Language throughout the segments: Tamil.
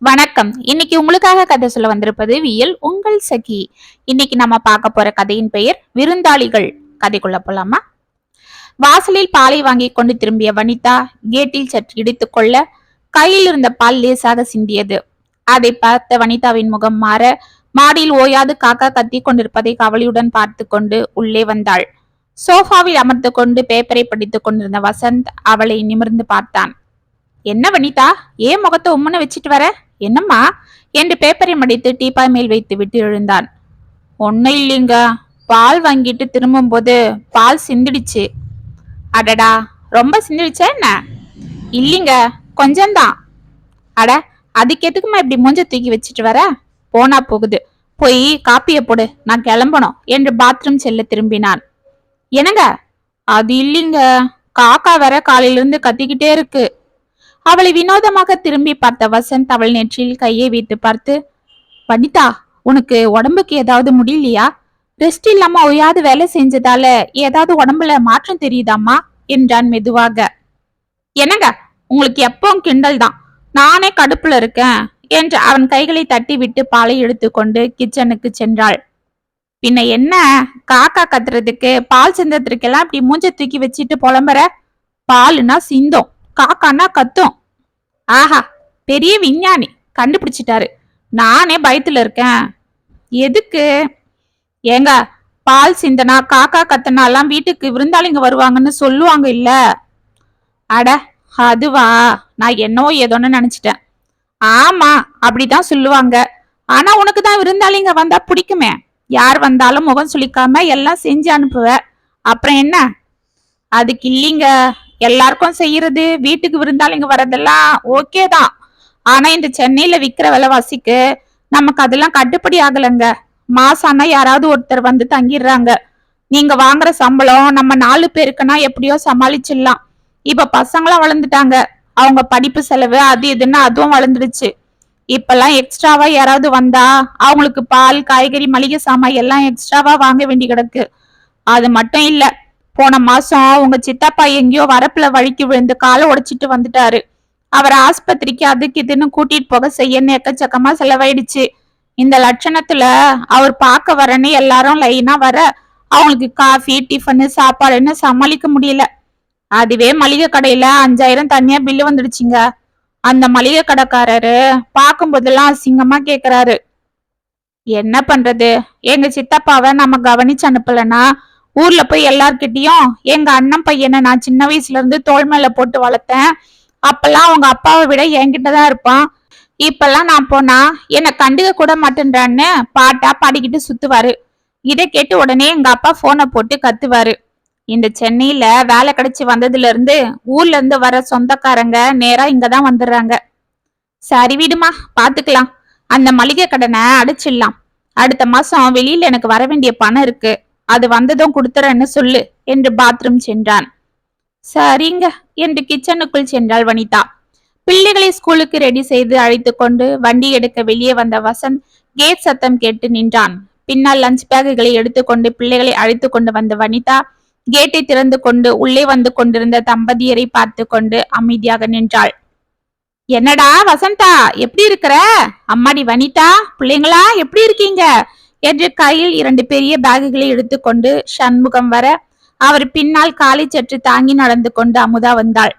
வணக்கம். இன்னைக்கு உங்களுக்காக கதை சொல்ல வந்திருப்பது வியல் உங்கள் சகி. இன்னைக்கு நம்ம பார்க்க போற கதையின் பெயர் விருந்தாளிகள். கதைக்குள்ள போலாமா? வாசலில் பாலை வாங்கி கொண்டு திரும்பிய வனிதா கேட்டில் சற்று இடித்துக் கொள்ள கையில் இருந்த பால் லேசாக சிந்தியது. அதை பார்த்த வனிதாவின் முகம் மாற மாடியில் ஓயாது காக்கா கத்தி கொண்டிருப்பதை கவலையுடன் பார்த்து கொண்டு உள்ளே வந்தாள். சோஃபாவில் அமர்ந்து கொண்டு பேப்பரை படித்துக் கொண்டிருந்த வசந்த் அவளை நிமிர்ந்து பார்த்தான். என்ன வனிதா? ஏன் முகத்தை உம்முன்னு வச்சுட்டு வர? என்னம்மா? என்று பேப்பரை மடித்து டீப்பாய் மேல் வைத்து விட்டு எழுந்தான். ஒன்னும் இல்லைங்க. பால் வாங்கிட்டு திரும்பும்போது பால் சிந்திடுச்சு. அடடா ரொம்ப சிந்திடுச்சா என்ன? இல்லைங்க கொஞ்சம்தான். அட அதுக்கு எதுக்குமா இப்படி மூஞ்ச தூக்கி வச்சுட்டு வர? போனா போகுது. போய் காப்பியை போடு நான் கிளம்பணும் என்று பாத்ரூம் செல்ல திரும்பினான். என்னங்க? அது இல்லைங்க. காக்கா வேற காலையிலிருந்து கத்திக்கிட்டே இருக்கு. அவளை வினோதமாக திரும்பி பார்த்த வசந்த் அவள் நெற்றியில் கையை வைத்து பார்த்து வனிதா உனக்கு உடம்புக்கு ஏதாவது முடியலையா? ரெஸ்ட் இல்லாம ஓயாது வேலை செஞ்சதால ஏதாவது உடம்புல மாற்றம் தெரியுதாம்மா? என்றான் மெதுவாக. என்னங்க? உங்களுக்கு எப்பவும் கிண்டல் தான். நானே கடுப்புல இருக்கேன் என்று அவன் கைகளை தட்டி விட்டு பாலை எடுத்துக்கொண்டு கிச்சனுக்கு சென்றாள். பின்ன என்ன? காக்கா கத்துறதுக்கு பால் சிந்தத்திற்கெல்லாம் இப்படி மூஞ்ச தூக்கி வச்சுட்டு புலம்புற? பாலுனா சிந்தம். காக்கானா கத்தும். ஆஹா பெரிய விஞ்ஞானி கண்டுபிடிச்சிட்டாரு. நானே பயத்துல இருக்கேன். எதுக்கு? ஏங்க பால் சிந்தனா காக்கா கத்தனாலாம் வீட்டுக்கு விருந்தாளிங்க வருவாங்கன்னு சொல்லுவாங்க இல்ல? அட அதுவா? நான் என்னவோ ஏதோன்னு நினைச்சிட்டேன். ஆமா அப்படிதான் சொல்லுவாங்க. ஆனா உனக்கு தான் விருந்தாளிங்க வந்தா பிடிக்குமே. யார் வந்தாலும் முகம் சுளிக்காம எல்லாம் செஞ்சு அனுப்புவ. அப்புறம் என்ன? அதுக்கு இல்லைங்க. எல்லாருக்கும் செய்யறது வீட்டுக்கு விருந்தாளிங்க வர்றதெல்லாம் ஓகே தான். ஆனா இந்த சென்னையில விக்கிற விலைவாசிக்கு நமக்கு அதெல்லாம் கட்டுப்படி ஆகலைங்க. மாசானா யாராவது ஒருத்தர் வந்து தங்கிடுறாங்க. நீங்க வாங்குற சம்பளம் நம்ம நாலு பேருக்குன்னா எப்படியோ சமாளிச்சிடலாம். இப்ப பசங்களாம் வளர்ந்துட்டாங்க. அவங்க படிப்பு செலவு அது இதுன்னு அதுவும் வளர்ந்துடுச்சு. இப்பெல்லாம் எக்ஸ்ட்ராவா யாராவது வந்தா அவங்களுக்கு பால் காய்கறி மளிகை சாமான் எல்லாம் எக்ஸ்ட்ராவா வாங்க வேண்டி கிடக்கு. அது மட்டும் இல்லை போன மாசம் உங்க சித்தப்பா எங்கேயோ வரப்புல வழுக்கி விழுந்து காலை உடைச்சிட்டு வந்துட்டாரு. அவர் ஆஸ்பத்திரிக்கு அதுக்கு இதுன்னு கூட்டிட்டு போக செய்யன்னு எக்கச்சக்கமா செலவாயிடுச்சு. இந்த லட்சணத்துல அவர் பார்க்க வரன்னு எல்லாரும் லைனா வர அவங்களுக்கு காஃபி டிஃபனு சாப்பாடுன்னு சமாளிக்க முடியல. அதுவே மளிகை கடையில அஞ்சாயிரம் தனியா பில்லு வந்துடுச்சுங்க. அந்த மளிகை கடைக்காரரு பார்க்கும் போதெல்லாம் அசிங்கமா கேக்குறாரு. என்ன பண்றது? எங்க சித்தப்பாவை நம்ம கவனிச்சு அனுப்பலன்னா ஊர்ல போய் எல்லார்கிட்டயும் எங்க அண்ணன் பையனை நான் சின்ன வயசுல இருந்து தோல் மேல போட்டு வளர்த்தேன். அப்பெல்லாம் அவங்க அப்பாவை விட என்கிட்ட தான் இருப்பான். இப்பெல்லாம் நான் போனா என்னை கண்டுக்க கூட மாட்டேன்றான்னு பாட்டா பாடிக்கிட்டு சுத்துவாரு. இதை கேட்டு உடனே எங்க அப்பா போனை போட்டு கத்துவாரு. இந்த சென்னையில வேலை கிடைச்சி வந்ததுல இருந்து ஊர்ல இருந்து வர சொந்தக்காரங்க நேரா இங்கதான் வந்துடுறாங்க சரி விடுமா பாத்துக்கலாம். அந்த மளிகை கடனை அடைச்சிடலாம். அடுத்த மாசம் வெளியில எனக்கு வர வேண்டிய பணம் இருக்கு. அது வந்ததும் கொடுத்துறேன்னு சொல்லு என்று பாத்ரூம் சென்றான். சரிங்க என்று கிச்சனுக்குள் சென்றாள் வனிதா. பிள்ளைகளை ஸ்கூலுக்கு ரெடி செய்து அழைத்து கொண்டு வண்டி எடுக்க வெளியே வந்த வசந்த் கேட் சத்தம் கேட்டு நின்றான். பின்னால் லஞ்ச் பேக்குகளை எடுத்துக்கொண்டு பிள்ளைகளை அழைத்து கொண்டு வந்த வனிதா கேட்டை திறந்து கொண்டு உள்ளே வந்து கொண்டிருந்த தம்பதியரை பார்த்து கொண்டு அமைதியாக நின்றாள். என்னடா வசந்தா எப்படி இருக்கிற? அம்மாடி வனிதா பிள்ளைங்களா எப்படி இருக்கீங்க? என்று கையில் இரண்டு பெரிய பேகுகளை எடுத்துக்கொண்டு சண்முகம் வர அவர் பின்னால் காலை சற்று தாங்கி நடந்து கொண்டு அமுதா வந்தாள்.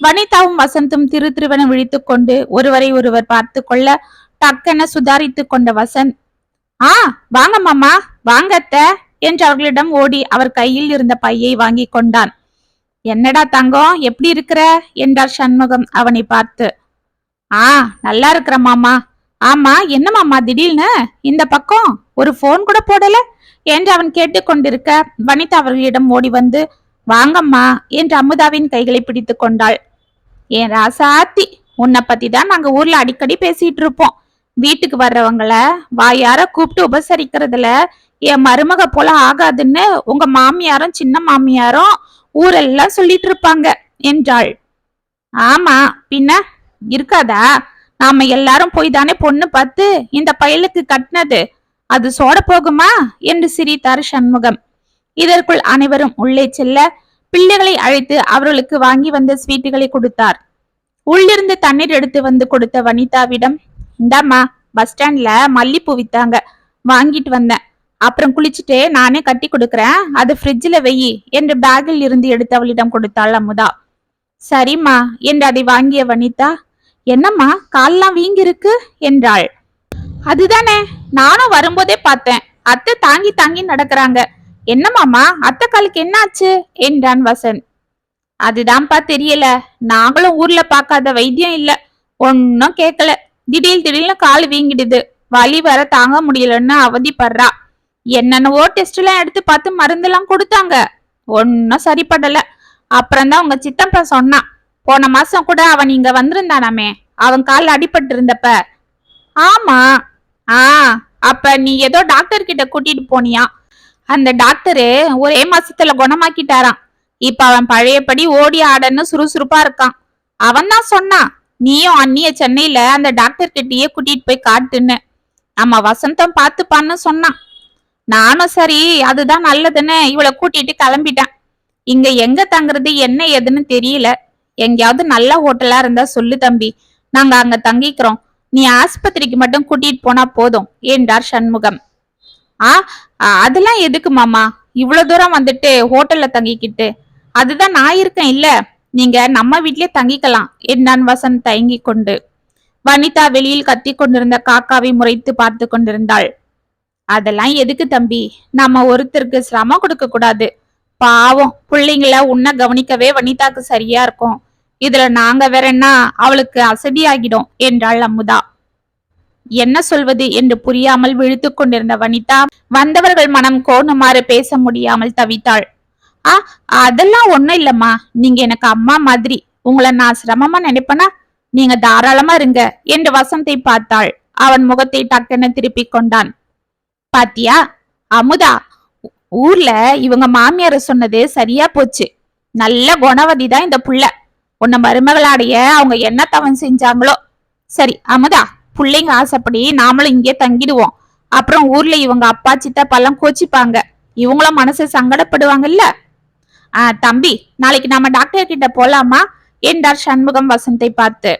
வனிதாவும் வசந்தும் திரு திருவன விழித்து கொண்டு ஒருவரை ஒருவர் பார்த்து கொள்ள டக்கென சுதாரித்து கொண்ட வசந்த் ஆ வாங்க மாமா வாங்கத்த என்று அவர்களிடம் ஓடி அவர் கையில் இருந்த பையை வாங்கி கொண்டான். என்னடா தங்கம் எப்படி இருக்கிற? என்றார் சண்முகம் அவனை பார்த்து. ஆ நல்லா இருக்கிற மாமா ஆமா என்ன திடீர்னு? இந்த பக்கம் ஒரு போன் கூட போடல? என்று அவன் கேட்டுக்கொண்டிருக்க வனிதா அவர்களிடம் ஓடி வந்து வாங்கம்மா என்று அமுதாவின் கைகளை பிடித்து கொண்டாள். என் ராசாத்தி உன்னை பத்தி தான் நாங்க ஊர்ல அடிக்கடி பேசிட்டு இருப்போம். வீட்டுக்கு வர்றவங்கள வாயார கூப்பிட்டு உபசரிக்கிறதுல என் மருமக போல ஆகாதுன்னு உங்க மாமியாரும் சின்ன மாமியாரும் ஊரெல்லாம் சொல்லிட்டு இருப்பாங்க என்றாள். ஆமா பின்ன இருக்காதா? நாம எல்லாரும் போய் தானே பொண்ணு பார்த்து இந்த பயலுக்கு கட்டினது. அது சோட போகுமா? என்று சிரித்தார் சண்முகம். இதற்குள் அனைவரும் உள்ளே செல்ல பிள்ளைகளை அழைத்து அவர்களுக்கு வாங்கி வந்த ஸ்வீட்டுகளை கொடுத்தார். உள்ளிருந்து தண்ணீர் எடுத்து வந்து கொடுத்த வனிதாவிடம் இந்தாம்மா பஸ் ஸ்டாண்ட்ல மல்லிப்பூ வித்தாங்க. வாங்கிட்டு வந்தேன். அப்புறம் குளிச்சுட்டு நானே கட்டி கொடுக்குறேன். அது ஃப்ரிட்ஜில் வெயி என்று பேக்கில் இருந்து எடுத்து அவளிடம் கொடுத்தாள் அமுதா. சரிம்மா என்று அதை வாங்கிய வனிதா என்னம்மா கால்லாம் வீங்கி இருக்கு என்றாள். அதுதானே நானும் வரும்போதே பார்த்தேன். அத்தை தாங்கி தாங்கி நடக்கிறாங்க. என்னமாமா அத்தை காலுக்கு என்னாச்சு? என்றான் வசந்த் அதுதான்ப்பா தெரியல. நாங்களும் ஊர்ல பார்க்காத வைத்தியம் இல்ல. ஒன்னும் கேட்கல. திடீர் திடீர்னு கால் வீங்கிடுது. வலி வர தாங்க முடியலன்னு அவதிப்படுறா. என்னென்னவோ டெஸ்ட் எல்லாம் எடுத்து பார்த்து மருந்தெல்லாம் கொடுத்தாங்க. ஒன்னும் சரிப்படல. அப்புறம் தான் உங்க சித்தப்பா சொன்னான். போன மாசம் கூட அவன் இங்க வந்திருந்தானாமே. அவன் கால் அடிபட்டு இருந்தப்ப ஆமா. ஆ அப்ப நீ ஏதோ டாக்டர் கிட்ட கூட்டிட்டு போனியா? அந்த டாக்டரு ஒரே மாசத்துல குணமாக்கிட்டாராம். இப்ப அவன் பழையபடி ஓடி ஆடன்னு சுறுசுறுப்பா இருக்கான். அவன் தான் சொன்னான் நீயும் அண்ணிய சென்னையில அந்த டாக்டர் கிட்டயே கூட்டிட்டு போய் காட்டுன்னு. நம்ம வசந்தம் பார்த்துப்பான்னு சொன்னான். நானும் சரி அதுதான் நல்லதுன்னு இவளை கூட்டிட்டு கிளம்பிட்டேன். இங்க எங்க தங்குறது என்ன ஏதுன்னு தெரியல. எங்கேயாவது நல்ல ஹோட்டலா இருந்தா சொல்லு தம்பி. நாங்க அங்க தங்கிக்கிறோம். நீ ஆஸ்பத்திரிக்கு மட்டும் கூட்டிட்டு போனா போதும். என்றார் சண்முகம்? ஆ அதெல்லாம் எதுக்கு மாமா? இவ்வளவு தூரம் வந்துட்டு ஹோட்டல்ல தங்கிக்கிட்டு. அதுதான் நான் இருக்கேன் இல்ல. நீங்க நம்ம வீட்லயே தங்கிக்கலாம். என்றான் வசந்த் தயங்கி கொண்டு. வனிதா வெளியில் கத்தி கொண்டிருந்த காக்காவை முறைத்து பார்த்து கொண்டிருந்தாள். அதெல்லாம் எதுக்கு தம்பி? நம்ம ஒருத்தருக்கு சிரமம் கொடுக்க கூடாது. பாவம் பிள்ளைங்கள உன்னை கவனிக்கவே வனிதாக்கு சரியா இருக்கும். இதுல நாங்க வேறன்னா அவளுக்கு அசதியாகிடும் என்றாள் அமுதா. என்ன சொல்வது என்று புரியாமல் விழுத்து கொண்டிருந்த வனிதா வந்தவர்கள் மனம் கோணுமாறு பேச முடியாமல் தவித்தாள். ஆ அதெல்லாம் ஒண்ணும் இல்லம்மா. நீங்க எனக்கு அம்மா மாதிரி. உங்களை நான் சிரமமா நினைப்பனா? நீங்க தாராளமா இருங்க என்று வசந்தை பார்த்தாள். அவன் முகத்தை டக்குன்னு திருப்பி கொண்டான். பாத்தியா அமுதா ஊர்ல இவங்க மாமியார் சொன்னது சரியா போச்சு. நல்ல குணவதி தான் இந்த புள்ள. உன்னை மருமகளாடைய அவங்க என்ன தவன் செஞ்சாங்களோ. சரி அமுதா பிள்ளைங்க ஆசைப்படி நாமளும் இங்கே தங்கிடுவோம். அப்புறம் ஊர்ல இவங்க அப்பா சித்தப்பாலாம் கோச்சிப்பாங்க. இவங்களும் மனசு சங்கடப்படுவாங்கல்ல? ஆ தம்பி நாளைக்கு நாம டாக்டர் கிட்ட போலாமா? என்றார் சண்முகம் வசந்தை பார்த்து.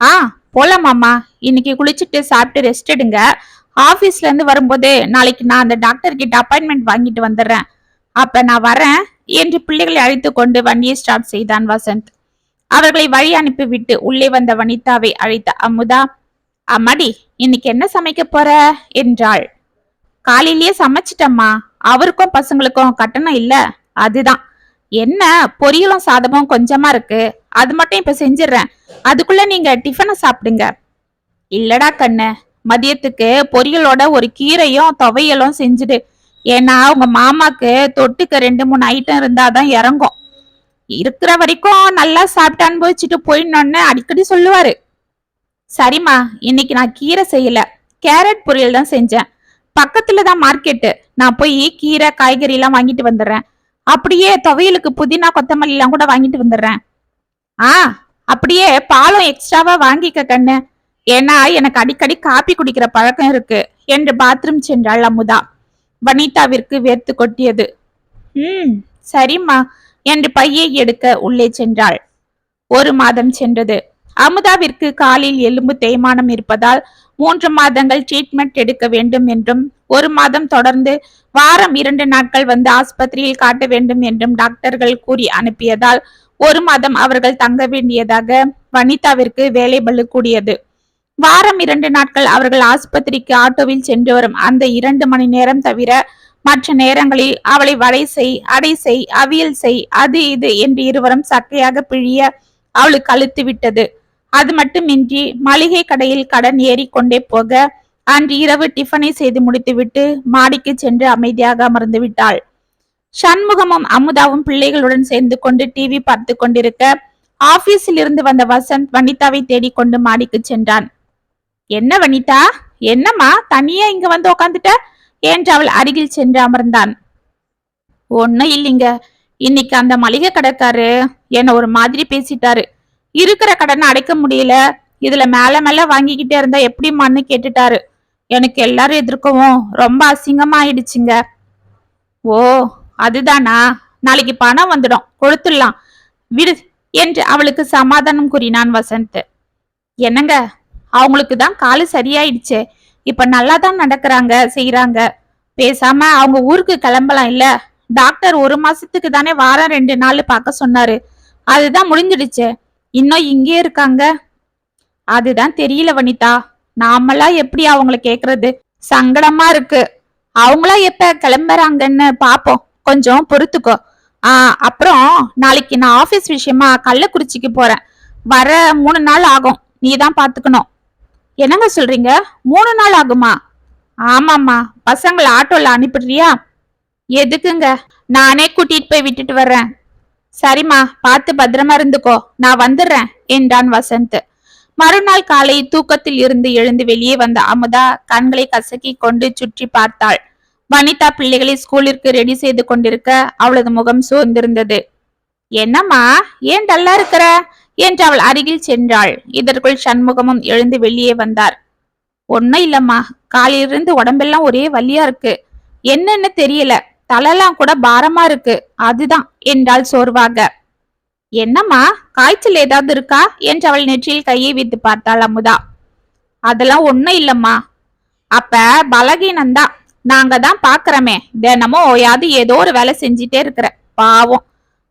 ஆ போலாமாம்மா. இன்னைக்கு குளிச்சுட்டு சாப்பிட்டு ரெஸ்ட் எடுங்க. ஆபீஸ்ல இருந்து வரும்போது நாளைக்கு நான் அந்த டாக்டர் கிட்ட அப்பாயின்மெண்ட் வாங்கிட்டு வந்துடுறேன். அப்ப நான் வரேன் என்று பிள்ளைகளை அழைத்து கொண்டு வண்டியை ஸ்டார்ட் செய்தான் வசந்த். அவர்களை வழி அனுப்பிவிட்டு உள்ளே வந்த வனிதாவை அழைத்த அமுதா அம்மாடி இன்னைக்கு என்ன சமைக்க போற? என்றாள். காலையிலேயே சமைச்சிட்டம்மா. அவருக்கும் பசங்களுக்கும் கட்டணம் இல்ல. அதுதான். என்ன? பொரியலும் சாதமும் கொஞ்சமா இருக்கு. அது மட்டும் இப்ப செஞ்சிடுறேன். அதுக்குள்ள நீங்க டிஃபனை சாப்பிடுங்க. இல்லடா கண்ணு. மதியத்துக்கு பொரியலோட ஒரு கீரையும் துவையலும் செஞ்சுடு. ஏன்னா உங்க மாமாக்கு தொட்டுக்க ரெண்டு மூணு ஐட்டம் இருந்தாதான் இறங்கும். இருக்கிற வரைக்கும் நல்லா சாப்பிட்டு அனுபவிச்சுட்டு போயிடணும்னு அடிக்கடி சொல்லுவாரு. சரிம்மா இன்னைக்கு நான் கீரை செய்யல. கேரட் பொரியல் தான் செஞ்சேன். பக்கத்துல தான் மார்க்கெட்டு. நான் போய் கீரை காய்கறி எல்லாம் வாங்கிட்டு வந்துடுறேன். அப்படியே துவையலுக்கு புதினா கொத்தமல்லி எல்லாம் கூட வாங்கிட்டு வந்துடுறேன். ஆ அப்படியே பாலும் எக்ஸ்ட்ராவா வாங்கிக்க கண்ணு. ஏன்னா எனக்கு அடிக்கடி காப்பி குடிக்கிற பழக்கம் இருக்கு. என்று பாத்ரூம் சென்றாள் அமுதா. வனிதாவிற்கு வேர்த்து கொட்டியது. ம் சரிம்மா. என்று பையை எடுக்க உள்ளே சென்றாள். ஒரு மாதம் சென்றது. அமுதாவிற்கு காலில் எலும்பு தேய்மானம் இருப்பதால் மூன்று மாதங்கள் ட்ரீட்மெண்ட் எடுக்க வேண்டும் என்றும் ஒரு மாதம் தொடர்ந்து வாரம் இரண்டு நாட்கள் வந்து ஆஸ்பத்திரியில் காட்ட வேண்டும் என்றும் டாக்டர்கள் கூறி அனுப்பியதால் ஒரு மாதம் அவர்கள் தங்க வேண்டியதாக வனிதாவிற்கு வேலை பளு கூடியது. வாரம் இரண்டு நாட்கள் அவர்கள் ஆஸ்பத்திரிக்கு ஆட்டோவில் சென்று வரும் அந்த இரண்டு மணி நேரம் தவிர மற்ற நேரங்களில் அவளை வடை செய் அடை செய் அவியல் செய் அது இது என்று இருவரும் சக்கையாக பிழிய அவளுக்கு அழுத்து விட்டது. அது மட்டுமின்றி மளிகை கடையில் கடன் ஏறிக்கொண்டே போக அன்று இரவு டிஃபனை செய்து முடித்துவிட்டு மாடிக்கு சென்று அமைதியாக அமர்ந்து விட்டாள். சண்முகமும் அமுதாவும் பிள்ளைகளுடன் சேர்ந்து கொண்டு டிவி பார்த்து கொண்டிருக்க ஆபீஸில் இருந்து வந்த வசந்த் வனிதாவை தேடிக்கொண்டு மாடிக்கு சென்றான். என்ன வனிதா? என்னம்மா? தனியா இங்க வந்து உக்காந்துட்ட? என்று அவள் அருகில் சென்று அமர்ந்தான்? ஒண்ணு இல்லைங்க. இன்னைக்கு அந்த மளிகை கடைக்காரு என்ன ஒரு மாதிரி பேசிட்டாரு. இருக்கிற கடனை அடைக்க முடியல. இதுல மேல மேல வாங்கிக்கிட்டே இருந்தா எப்படிம்மான்னு கேட்டுட்டாரு. எனக்கு எல்லாரும் எதிர்க்கவும் ரொம்ப அசிங்கமா ஆயிடுச்சுங்க. ஓ அதுதானா? நாளைக்கு பணம் வந்துடும். கொடுத்துடலாம். விடு என்று அவளுக்கு சமாதானம் கூறினான் வசந்த். என்னங்க? அவங்களுக்கு தான் காலு சரியாயிடுச்சு. இப்ப நல்லா தான் நடக்கிறாங்க செய்யறாங்க பேசாம அவங்க ஊருக்கு கிளம்பலாம் இல்ல. டாக்டர் ஒரு மாசத்துக்கு தானே வாரம் ரெண்டு நாள் பார்க்க சொன்னாரு. அதுதான் முடிஞ்சிடுச்சு. இன்னும் இங்கே இருக்காங்க. அதுதான் தெரியல வனிதா. நாமளா எப்படி அவங்கள கேக்குறது? சங்கடமா இருக்கு. அவங்களா எப்ப கிளம்புறாங்கன்னு பாப்போம். கொஞ்சம் பொறுத்துக்கோ. ஆஹ் அப்புறம் நாளைக்கு நான் ஆபீஸ் விஷயமா கள்ளக்குறிச்சிக்கு போறேன். வர மூணு நாள் ஆகும். நீ தான் பாத்துக்கணும். என்னங்க சொல்றீங்க? மூணு நாள் ஆகுமா? ஆமாம்மா. பசங்களை ஆட்டோல அனுப்பிடுறியா? எதுக்குங்க? நானே கூட்டிட்டு போய் விட்டுட்டு வர்றேன். சரிம்மா. பார்த்து பத்திரமா இருந்துக்கோ. நான் வந்துடுறேன். என்றான் வசந்த். மறுநாள் காலை தூக்கத்தில் இருந்து எழுந்து வெளியே வந்த அமுதா கண்களை கசக்கி கொண்டு சுற்றி பார்த்தாள். வனிதா பிள்ளைகளை ஸ்கூலிற்கு ரெடி செய்து கொண்டிருக்க அவளது முகம் சோர்ந்திருந்தது. என்னம்மா? ஏன் டல்லா இருக்கிற? என்று அவள் அருகில் சென்றாள். இதற்குள் சண்முகமும் எழுந்து வெளியே வந்தார். ஒன்னும் இல்லம்மா. காலையிலிருந்து உடம்பெல்லாம் ஒரே வலியா இருக்கு. என்னன்னு தெரியல. தலைலாம் கூட பாரமா இருக்கு. அதுதான் என்றாள் சோர்வாக. என்னம்மா? காய்ச்சல் ஏதாவது இருக்கா? என்று அவள் நெற்றியில் கையை வைத்து பார்த்தாள் அமுதா. அதெல்லாம் ஒன்றும் இல்லம்மா. அப்ப பலகீனம்தான். நாங்க தான் பாக்குறோமே. தினமும் ஓயாது ஏதோ ஒரு வேலை செஞ்சிட்டே இருக்கிற. பாவம்.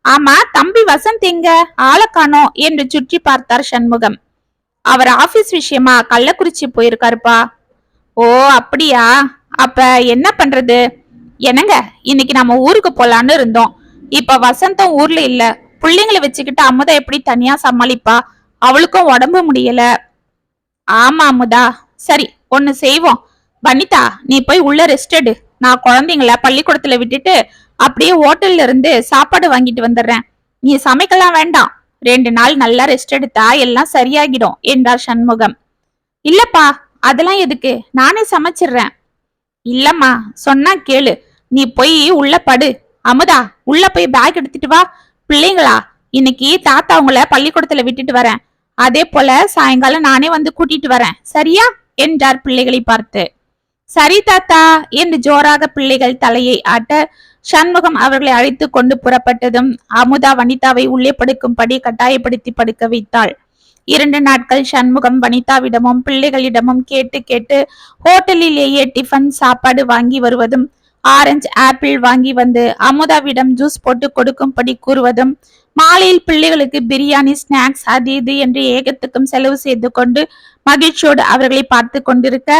ஆமா தம்பி வசந்த் எங்க? ஆளை காணோம் என்று சுற்றி பார்த்தார் சண்முகம். அவர் ஆபீஸ் விஷயமா? கள்ளக்குறிச்சி போயிருக்காருப்பா. ஓ அப்படியா? அப்ப என்ன பண்றது? என்னங்க இன்னைக்கு நம்ம ஊருக்கு போலான்னு இருந்தோம். இப்ப வசந்தம் ஊர்ல இல்ல. பிள்ளைங்களை வச்சுக்கிட்டு அமுதா எப்படி தனியா சமாளிப்பா? அவளுக்கும் உடம்பு முடியல. ஆமா அமுதா. சரி ஒன்னு செய்வோம். வனிதா நீ போய் உள்ள ரெஸ்ட் எடு. நான் குழந்தைங்கள பள்ளிக்கூடத்துல விட்டுட்டு அப்படியே ஹோட்டல்ல இருந்து சாப்பாடு வாங்கிட்டு வந்துடுறேன். நீ சமைக்கலாம் வேண்டாம். ரெண்டு நாள் நல்லா ரெஸ்ட் எடுத்தா எல்லாம் சரியாகிடும் என்றார் சண்முகம். இல்லப்பா அதெல்லாம் எதுக்கு? நானே சமைச்சிடுறேன். இல்லம்மா சொன்னா கேளு. நீ போய் உள்ள படு. அமுதா உள்ள போய் பேக் எடுத்துட்டு வா. பிள்ளைங்களா இன்னைக்கு தாத்தா உங்களை பள்ளிக்கூடத்துல விட்டுட்டு வரேன். அதே போல சாயங்காலம் நானே வந்து கூட்டிட்டு வரேன். சரியா? என்றார் பிள்ளைகளை பார்த்து. சரி தாத்தா என்று ஜோராக பிள்ளைகள் தலையை ஆட்ட சண்முகம் அவர்களை அழைத்து கொண்டு புறப்பட்டதும் அமுதா வனிதாவை உள்ளே படுக்கும்படி கட்டாயப்படுத்தி படுக்க வைத்தாள். இரண்டு நாட்கள் சண்முகம் வனிதாவிடமும் பிள்ளைகளிடமும் கேட்டு கேட்டு ஹோட்டலிலேயே டிஃபன் சாப்பாடு வாங்கி வருவதும் ஆரஞ்சு ஆப்பிள் வாங்கி வந்து அமுதாவிடம் ஜூஸ் போட்டு கொடுக்கும்படி கூறுவதும் மாலையில் பிள்ளைகளுக்கு பிரியாணி ஸ்நாக்ஸ் அது இது என்று ஏகத்துக்கும் செலவு செய்து கொண்டு மகிழ்ச்சியோடு அவர்களை பார்த்து கொண்டிருக்க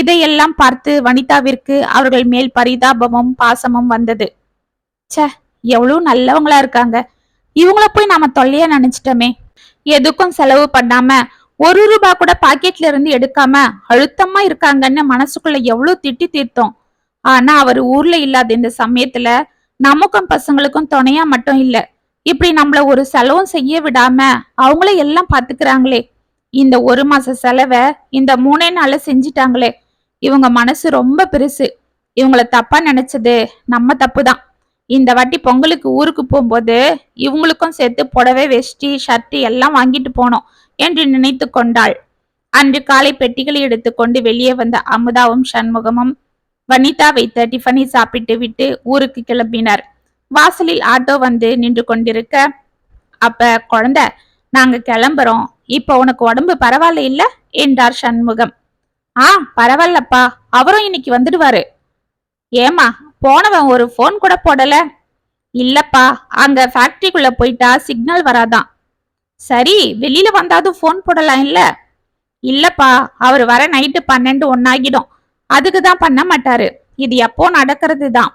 இதையெல்லாம் பார்த்து வனிதாவிற்கு அவர்கள் மேல் பரிதாபமும் பாசமும் வந்தது. ச்சே எவ்வளவு நல்லவங்களா இருக்காங்க. இவங்கள போய் நாம தொல்லையா நினைச்சிட்டோமே. எதுக்கும் செலவு பண்ணாம ஒரு ரூபா கூட பாக்கெட்ல இருந்து எடுக்காம அழுத்தமா இருக்காங்கன்னு மனசுக்குள்ள எவ்வளவு திட்டி தீர்த்தோம். ஆனா அவர் ஊர்ல இல்லாத இந்த சமயத்துல நமக்கும் பசங்களுக்கும் துணையா மட்டும் இல்ல இப்படி நம்மள ஒரு செலவும் செய்ய விடாம அவங்கள எல்லாம் பாத்துக்கிறாங்களே. இந்த ஒரு மாச செலவை இந்த மூணே நாள்ல செஞ்சிட்டாங்களே. இவங்க மனசு ரொம்ப பெருசு. இவங்கள தப்பா நினைச்சது நம்ம தப்பு தான் இந்த வாட்டி பொங்கலுக்கு ஊருக்கு போகும்போது இவங்களுக்கும் சேர்த்து புடவை வெஷ்டி ஷர்ட்டு எல்லாம் வாங்கிட்டு போனோம் என்று நினைத்து கொண்டாள். அன்று காலை பெட்டிகளை எடுத்துக்கொண்டு வெளியே வந்த அமுதாவும் சண்முகமும் வனிதா வைத்த டிஃபனை சாப்பிட்டு விட்டு ஊருக்கு கிளம்பினர். வாசலில் ஆட்டோ வந்து நின்று கொண்டிருக்க அப்ப குழந்த நாங்க கிளம்புறோம். இப்ப உனக்கு உடம்பு பரவாயில்ல இல்ல? என்றார் சண்முகம். ஆ பரவாயில்லப்பா. அவரும் இன்னைக்கு வந்துடுவாரு. ஏமா போனவன் ஒரு ஃபோன் கூட போடல. இல்லப்பா அங்க ஃபேக்டரிக்குள்ள போயிட்டா சிக்னல் வராதான். சரி வெளியில வந்தாதும் ஃபோன் போடலாம் இல்ல? இல்லப்பா அவர் வர நைட்டு பன்னெண்டு ஒன்னாகிடும் அதுக்கு தான் பண்ண மாட்டாரு. இது எப்போ நடக்கிறது தான்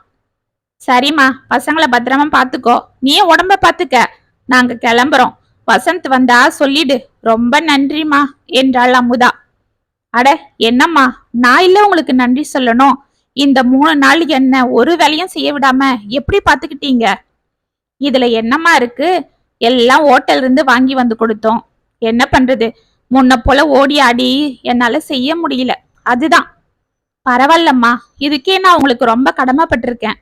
சரிம்மா பசங்களை பத்திரமா பாத்துக்கோ. நீ உடம்ப பாத்துக்க. நாங்க கிளம்புறோம். வசந்த் வந்தா சொல்லிடு. ரொம்ப நன்றிம்மா என்றாள் அமுதா. அட என்னம்மா? நான் இல்ல உங்களுக்கு நன்றி சொல்லணும். இந்த மூணு நாள் என்ன ஒரு வேலையும் செய்ய விடாம எப்படி பாத்துக்கிட்டீங்க? இதுல என்னம்மா இருக்கு? எல்லாம் ஹோட்டல்ல இருந்து வாங்கி வந்து கொடுத்தோம். என்ன பண்றது? முன்ன போல ஓடி ஆடி என்னால செய்ய முடியல. அதுதான். பரவாயில்லம்மா. இதுக்கே நான் உங்களுக்கு ரொம்ப கடமைப்பட்டிருக்கேன்.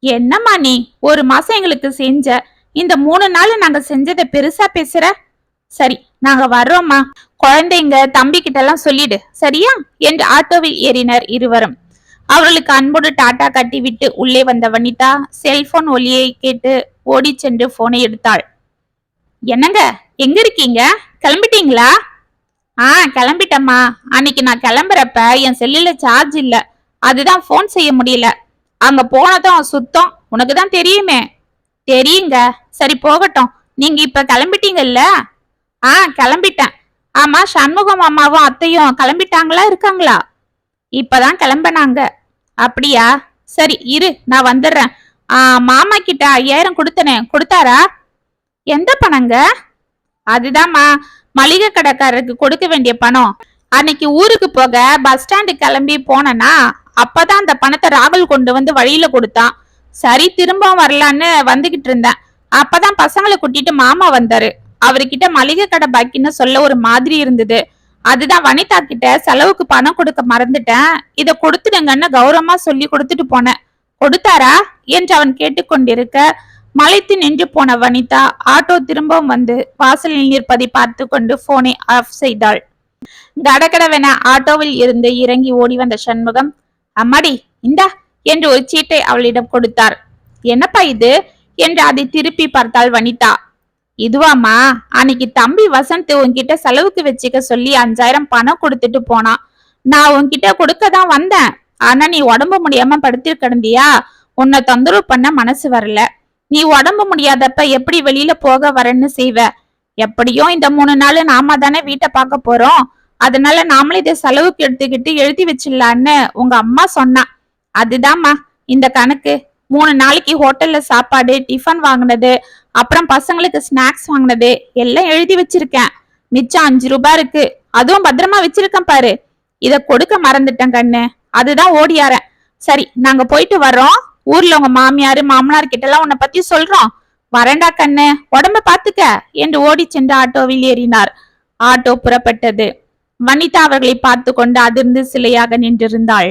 என்னம்மா நீ? ஒரு மாசம் எங்களுக்கு செஞ்ச இந்த மூணு நாள் நாங்க செஞ்சதை பெருசா பேசுற? சரி நாங்க வர்றோம்மா. குழந்தைங்க தம்பி கிட்ட எல்லாம் சொல்லிடு. சரியா? என்று ஆட்டோவில் ஏறினர் இருவரும். அவர்களுக்கு அன்போடு டாட்டா கட்டி விட்டு உள்ளே வந்த வனிதா செல்போன் ஒலியை கேட்டு ஓடி சென்று போனை எடுத்தாள். என்னங்க? எங்க இருக்கீங்க? கிளம்பிட்டீங்களா? ஆ கிளம்பிட்டம்மா. அன்னைக்கு நான் கிளம்புறப்ப என் செல்லில் சார்ஜ் இல்ல. அதுதான் ஃபோன் செய்ய முடியல. அங்க போனதும் சுத்தம். உனக்கு தான் தெரியுமே. தெரியுங்க. சரி போகட்டும். நீங்க இப்ப கிளம்பிட்டீங்கல்ல? ஆ கிளம்பிட்டேன். ஆமா சண்முகம் அம்மாவும் அத்தையும் கிளம்பிட்டாங்களா இருக்காங்களா? இப்பதான் கிளம்பினாங்க. அப்படியா? சரி இரு நான் வந்துடுறேன். ஆ மாமா கிட்ட ஐயாயிரம் கொடுத்தனே கொடுத்தாரா? எந்த பணங்க? அதுதான்மா மளிகை கடைக்காரருக்கு கொடுக்க வேண்டிய பணம். அன்னைக்கு ஊருக்கு போக பஸ் ஸ்டாண்டு கிளம்பி போனனா அப்பதான் அந்த பணத்தை ராகுல் கொண்டு வந்து வழியில கொடுத்தான். சரி திரும்ப வரலான்னு வந்துகிட்டு இருந்தேன். அப்பதான் பசங்களை கூட்டிட்டு மாமா வந்தாரு. அவர்கிட்ட மளிகை கடை பாக்கின்னு சொல்ல ஒரு மாதிரி இருந்தது. அதுதான் வனிதா கிட்ட செலவுக்கு பணம் கொடுக்க மறந்துட்டேன். இத கொடுத்துடுங்கன்னு கௌரவமா சொல்லி கொடுத்துட்டு போனேன். கொடுத்தாரா? என்று அவன் கேட்டுக்கொண்டிருக்க மலைத்து நின்று போன வனிதா ஆட்டோ திரும்பவும் வந்து வாசலில் நிற்பதை பார்த்து கொண்டு போனை ஆஃப் செய்தாள். கடகடவென ஆட்டோவில் இருந்து இறங்கி ஓடி வந்த சண்முகம் அம்மாடி இந்தா என்று ஒரு சீட்டை அவளிடம் கொடுத்தார். என்னப்பா இது? என்று அதை திருப்பி பார்த்தாள் வனிதா. இதுவாம்மா அன்னைக்கு தம்பி வசந்த் உன்கிட்ட செலவுக்கு வச்சுக்க சொல்லி அஞ்சாயிரம் பணம் கொடுத்துட்டு போனான் நான் உன்கிட்ட கொடுக்க தான் வந்தேன். ஆனா நீ உடம்பு முடியாம படுத்து கிடந்தியா? உன்னை தொந்தரவு பண்ண மனசு வரல. நீ உடம்பு முடியாதப்ப எப்படி வெளியில போக வரேன்னு செய்வ? எப்படியும் இந்த மூணு நாள் நாம தானே வீட்டை பார்க்க போறோம். அதனால நாமளே இதை செலவுக்கு எடுத்துக்கிட்டு எழுதி வச்சிடலான்னு உங்க அம்மா சொன்னா. அதுதாம்மா இந்த கணக்கு. மூணு நாளைக்கு ஹோட்டல்ல சாப்பாடு டிஃபன் வாங்கினது அப்புறம் பசங்களுக்கு ஸ்நாக்ஸ் வாங்கினது. எல்லாம் எழுதி வச்சிருக்கேன். மிச்சம் அஞ்சு ரூபாய் இருக்கு. அதுவும் பத்திரமா வச்சிருக்கேன் பாரு. இத கொடுக்க மறந்துட்டேன் கண்ணு. அதுதான் ஓடியாரேன் சரி நாங்க போயிட்டு வர்றோம். ஊர்ல உங்க மாமியாரு மாமனார் கிட்ட எல்லாம் உன்னை பத்தி சொல்றோம். வரேன்டா கண்ணு. உடம்ப பாத்துக்க. என்று ஓடி சென்று ஆட்டோவில் ஏறினார். ஆட்டோ புறப்பட்டது. வனிதா அவர்களை பார்த்து கொண்டு அதிர்ந்து சிலையாக நின்றிருந்தாள்.